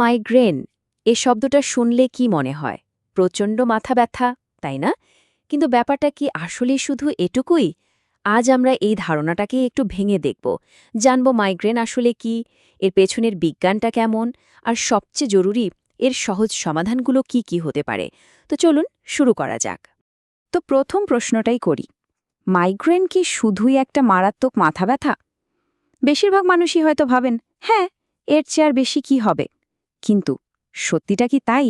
Migraine, এ শব্দটা শুনলে কি মনে হয়? প্রচণ্ড মাথা ব্যথা, তাই না? কিন্তু ব্যাপারটা কি আসলে শুধু এটুকুই? আজ আমরা এই ধারণাটাকে একটু ভেঙে দেখব। জানব মাইগ্রেন আসলে কি, এর পেছনের বিজ্ঞানটা কেমন, আর সবচেয়ে জরুরি এর সহজ সমাধানগুলো কি কি হতে পারে। তো চলুন শুরু করা যাক। তো প্রথম প্রশ্নটাই করি, মাইগ্রেন কি শুধুই একটা মারাত্মক মাথা ব্যথা? বেশিরভাগ মানুষই হয়তো ভাবেন হ্যাঁ এর চেয়ে আর বেশি কি হবে? কিন্তু সত্যিটা কি তাই?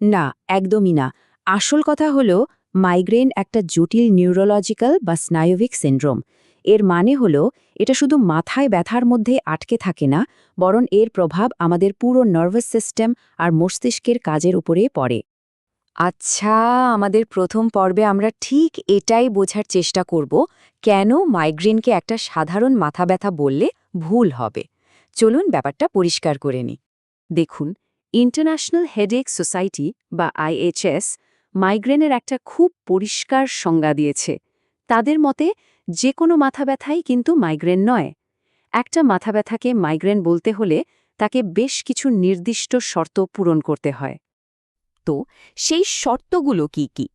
না, একদমই না। আসল কথা হল, মাইগ্রেন একটা জটিল নিউরোলজিক্যাল বা স্নায়বিক সিন্ড্রোম। এর মানে হল, এটা শুধু মাথায় ব্যথার মধ্যে আটকে থাকে না, বরং এর প্রভাব আমাদের পুরো নার্ভাস সিস্টেম আর মস্তিষ্কের কাজের উপরে পড়ে। আচ্ছা আমাদের প্রথম পর্বে আমরা ঠিক এটাই বোঝার চেষ্টা করব, কেন মাইগ্রেনকে একটা সাধারণ মাথা ব্যথা বললে ভুল হবে। চলুন ব্যাপারটা পরিষ্কার করে নিই। দেখুন ইন্টারন্যাশনাল হেডেক সোসাইটি বা আইএইচএস মাইগ্রেনের একটা খুব পরিষ্কার সংজ্ঞা দিয়েছে। তাদের মতে, যে কোনো মাথা ব্যথাই কিন্তু মাইগ্রেন নয়। একটা মাথা ব্যথাকে মাইগ্রেন বলতে হলে তাকে বেশ কিছু নির্দিষ্ট শর্ত পূরণ করতে হয়। তো, সেই শর্তগুলো কি কি?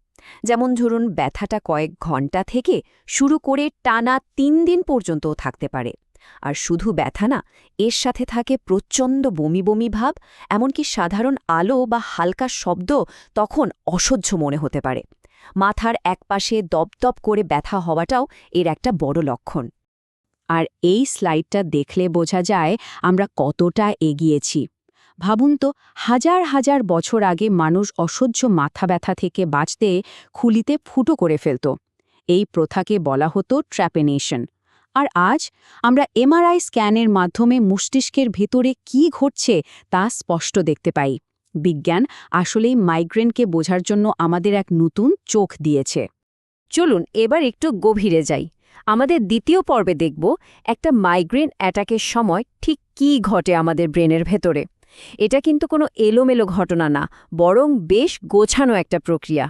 যেমন ধরুন, ব্যথাটা কয়েক ঘণ্টা থেকে শুরু করে টানা তিন দিন পর্যন্তও থাকতে পারে। আর শুধু ব্যথা না, এর সাথে থাকে প্রচণ্ড বমি বমি ভাব, এমনকি সাধারণ আলো বা হালকা শব্দ তখন অসহ্য মনে হতে পারে। মাথার একপাশে দপদপ করে ব্যথা হওয়াটাও এর একটা বড় লক্ষণ। আর এই স্লাইডটা দেখলে বোঝা যায় আমরা কতটা এগিয়েছি। ভাবুন তো, হাজার হাজার বছর আগে মানুষ অসহ্য মাথা ব্যথা থেকে বাঁচতে খুলিতে ফুটো করে ফেলত। এই প্রথাকে বলা হতো ট্র্যাপেনেশন। আর আজ আমরা এমআরআই স্ক্যানের মাধ্যমে মস্তিষ্কের ভেতরে কি ঘটছে তা স্পষ্ট দেখতে পাই। বিজ্ঞান আসলেই মাইগ্রেনকে বোঝার জন্য আমাদের এক নতুন চোখ দিয়েছে। চলুন এবার একটু গভীরে যাই। আমাদের দ্বিতীয় পর্বে দেখব একটা মাইগ্রেন অ্যাটাকের সময় ঠিক কি ঘটে আমাদের ব্রেনের ভেতরে। এটা কিন্তু কোনো এলোমেলো ঘটনা না, বরং বেশ গোছানো একটা প্রক্রিয়া।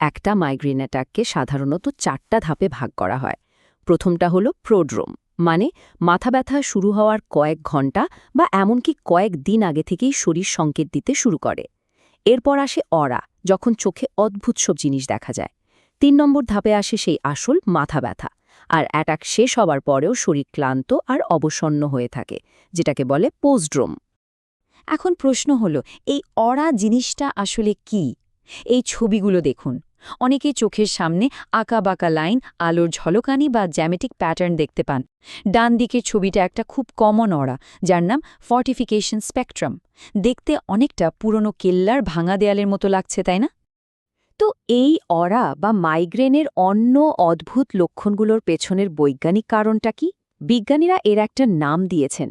একটা মাইগ্রেন অ্যাটাককে সাধারণত চারটা ধাপে ভাগ করা হয়। প্রথমটা হলো প্রোড্রোম মানে মাথা ব্যথা শুরু হওয়ার কয়েক ঘণ্টা বা এমনকি কয়েক দিন আগে থেকেই শরীর সংকেত দিতে শুরু করে। এরপর আসে অরা, যখন চোখে অদ্ভুত সব জিনিস দেখা যায়। তিন নম্বর ধাপে আসে সেই আসল মাথা ব্যথা, আর অ্যাটাক শেষ হবার পরেও শরীর ক্লান্ত আর অবসন্ন হয়ে থাকে, যেটাকে বলে পোস্টড্রোম। এখন প্রশ্ন হলো, এই অরা জিনিসটা আসলে কি? এই ছবিগুলো দেখুন। অনেকে চোখের সামনে আঁকা বাঁকা লাইন, আলোর ঝলকানি বা জ্যামেটিক প্যাটার্ন দেখতে পান। ডান দিকের ছবিটা একটা খুব কমন অরা যার নাম ফর্টিফিকেশন স্পেকট্রাম। দেখতে অনেকটা পুরনো কেল্লার ভাঙা দেয়ালের মতো লাগছে, তাই না? তো এই অরা বা মাইগ্রেনের অন্য অদ্ভুত লক্ষণগুলোর পেছনের বৈজ্ঞানিক কারণটা কি? বিজ্ঞানীরা এর একটা নাম দিয়েছেন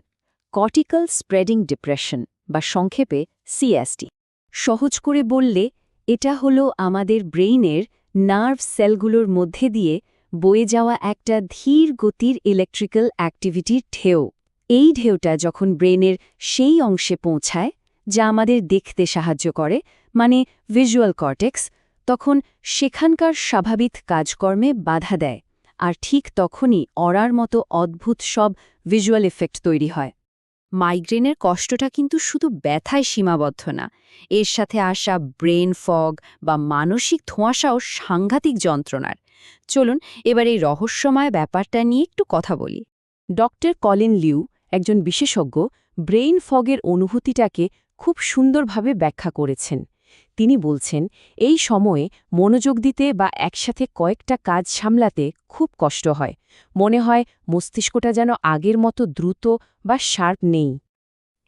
কর্টিক্যাল স্প্রেডিং ডিপ্রেশন বা সংক্ষেপে সিএসটি সহজ করে বললে এটা হলো আমাদের ব্রেইনের নার্ভ সেলগুলোর মধ্যে দিয়ে বয়ে যাওয়া একটা ধীর গতির ইলেকট্রিক্যাল অ্যাক্টিভিটির ঢেউ। এই ঢেউটা যখন ব্রেনের সেই অংশে পৌঁছায়, যা আমাদের দেখতে সাহায্য করে মানে ভিজুয়াল কর্টেক্স, তখন সেখানকার স্বাভাবিক কাজকর্মে বাধা দেয়। আর ঠিক তখনই অরার মতো অদ্ভুত সব ভিজুয়াল এফেক্ট তৈরি হয়। মাইগ্রেনের কষ্টটা কিন্তু শুধু ব্যথায় সীমাবদ্ধ না। এর সাথে আসা ব্রেন ফগ বা মানসিক ধোঁয়াশাও সাংঘাতিক যন্ত্রণার। চলুন এবার এই রহস্যময় ব্যাপারটা নিয়ে একটু কথা বলি। ডক্টর কলিন লিউ, একজন বিশেষজ্ঞ ব্রেইন ফগের অনুভূতিটাকে খুব সুন্দরভাবে ব্যাখ্যা করেছেন। তিনি বলছেন, এই সময়ে মনোযোগ দিতে বা একসাথে কয়েকটা কাজ সামলাতে খুব কষ্ট হয়। মনে হয় মস্তিষ্কটা যেন আগের মতো দ্রুত বা শার্প নেই।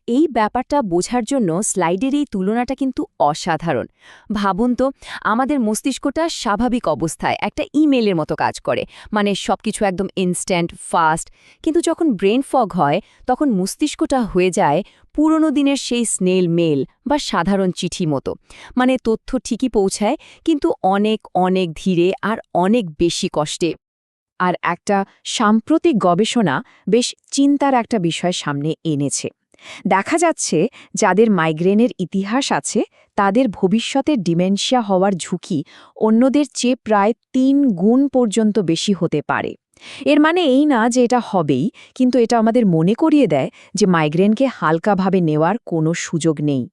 এই ব্যাপারটা বোঝার জন্য স্লাইডের এই তুলনাটা কিন্তু অসাধারণ। ভাবুন তো, আমাদের মস্তিষ্কটা স্বাভাবিক অবস্থায় একটা ইমেলের মতো কাজ করে মানে সবকিছু একদম ইনস্ট্যান্ট ফাস্ট কিন্তু যখন ব্রেন ফগ হয়, তখন মস্তিষ্কটা হয়ে যায় পুরনো দিনের সেই স্নেল মেল বা সাধারণ চিঠি মতো। মানে তথ্য ঠিকই পৌঁছায়, কিন্তু অনেক অনেক ধীরে আর অনেক বেশি কষ্টে। আর একটা সাম্প্রতিক গবেষণা বেশ চিন্তার একটা বিষয় সামনে এনেছে। দেখা যাচ্ছে, যাদের মাইগ্রেনের ইতিহাস আছে, তাদের ভবিষ্যতের ডিমেনশিয়া হওয়ার ঝুঁকি অন্যদের চেয়ে প্রায় তিন গুণ পর্যন্ত বেশি হতে পারে। এর মানে এই না যে এটা হবেই, কিন্তু এটা আমাদের মনে করিয়ে দেয় যে মাইগ্রেনকে হালকাভাবে নেওয়ার কোনো সুযোগ নেই।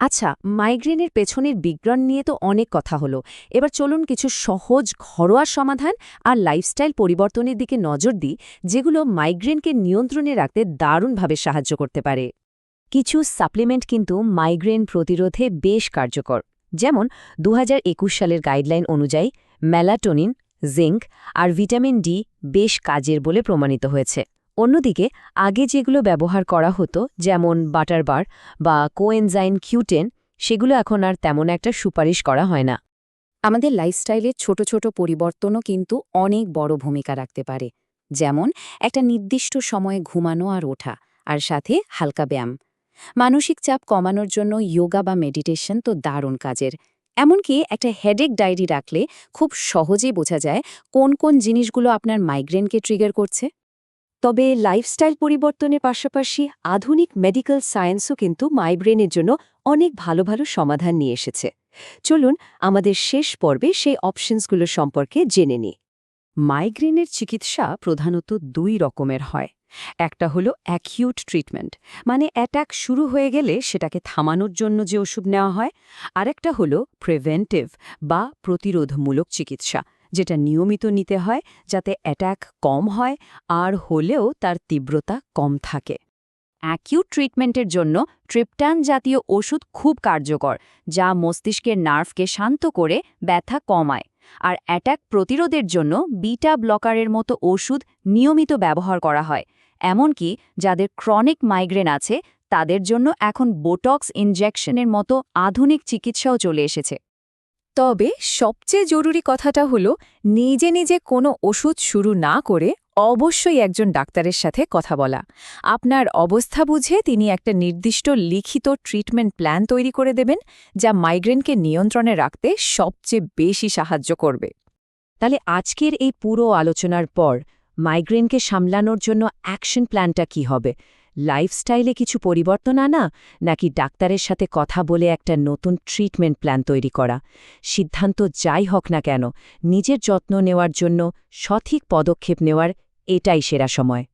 আচ্ছা মাইগ্রেনের পেছনের বিজ্ঞান নিয়ে তো অনেক কথা হলো। এবার চলুন কিছু সহজ, ঘরোয়া সমাধান আর লাইফস্টাইল পরিবর্তনের দিকে নজর দিই, যেগুলো মাইগ্রেনকে নিয়ন্ত্রণে রাখতে দারুণভাবে সাহায্য করতে পারে। কিছু সাপ্লিমেন্ট কিন্তু মাইগ্রেন প্রতিরোধে বেশ কার্যকর। যেমন দু হাজার একুশ সালের গাইডলাইন অনুযায়ী ম্যালাটোনিন জিঙ্ক আর ভিটামিন ডি বেশ কাজের বলে প্রমাণিত হয়েছে। অন্যদিকে, আগে যেগুলো ব্যবহার করা হতো, যেমন বাটারবার বা কোএনজাইন কিউটেন, সেগুলো এখন আর তেমন একটা সুপারিশ করা হয় না। আমাদের লাইফস্টাইলে ছোট ছোট পরিবর্তনও কিন্তু অনেক বড় ভূমিকা রাখতে পারে, যেমন একটা নির্দিষ্ট সময়ে ঘুমানো আর ওঠা, আর সাথে হালকা ব্যায়াম। মানসিক চাপ কমানোর জন্য যোগা বা মেডিটেশন তো দারুণ কাজের। এমনকি একটা হেডেক ডায়েরি রাখলে খুব সহজেই বোঝা যায় কোন কোন জিনিসগুলো আপনার মাইগ্রেনকে ট্রিগার করছে। তবে লাইফস্টাইল পরিবর্তনের পাশাপাশি আধুনিক মেডিকেল সায়েন্সও কিন্তু মাইগ্রেনের জন্য অনেক ভালো ভালো সমাধান নিয়ে এসেছে। চলুন আমাদের শেষ পর্বে সেই অপশনসগুলো সম্পর্কে জেনে নিই। মাইগ্রেনের চিকিৎসা প্রধানত দুই রকমের হয়। একটা হলো অ্যাকিউট ট্রিটমেন্ট মানে অ্যাটাক শুরু হয়ে গেলে সেটাকে থামানোর জন্য যে ওষুধ নেওয়া হয়। আরেকটা হলো প্রিভেন্টিভ বা প্রতিরোধমূলক চিকিৎসা, যেটা নিয়মিত নিতে হয় যাতে অ্যাটাক কম হয় আর হলেও তার তীব্রতা কম থাকে। অ্যাকিউট ট্রিটমেন্টের জন্য ট্রিপটান জাতীয় ওষুধ খুব কার্যকর, যা মস্তিষ্কের নার্ভকে শান্ত করে ব্যথা কমায়। আর অ্যাটাক প্রতিরোধের জন্য বিটা ব্লকারের মতো ওষুধ নিয়মিত ব্যবহার করা হয়। এমনকি যাদের ক্রনিক মাইগ্রেন আছে, তাদের জন্য এখন বোটক্স ইনজেকশনের মতো আধুনিক চিকিৎসাও চলে এসেছে। তবে সবচেয়ে জরুরি কথাটা হলো, নিজে নিজে কোনো ওষুধ শুরু না করে অবশ্যই একজন ডাক্তারের সাথে কথা বলা। আপনার অবস্থা বুঝে তিনি একটা নির্দিষ্ট লিখিত ট্রিটমেন্ট প্ল্যান তৈরি করে দেবেন, যা মাইগ্রেনকে নিয়ন্ত্রণে রাখতে সবচেয়ে বেশি সাহায্য করবে। তাহলে আজকের এই পুরো আলোচনার পর মাইগ্রেনকে সামলানোর জন্য অ্যাকশন প্ল্যানটা কি হবে? লাইফস্টাইলে কিছু পরিবর্তন আনা, নাকি ডাক্তারের সাথে কথা বলে একটা নতুন ট্রিটমেন্ট প্ল্যান তৈরি করা? সিদ্ধান্ত যাই হোক না কেন, নিজের যত্ন নেওয়ার জন্য সঠিক পদক্ষেপ নেওয়ার এটাই সেরা সময়।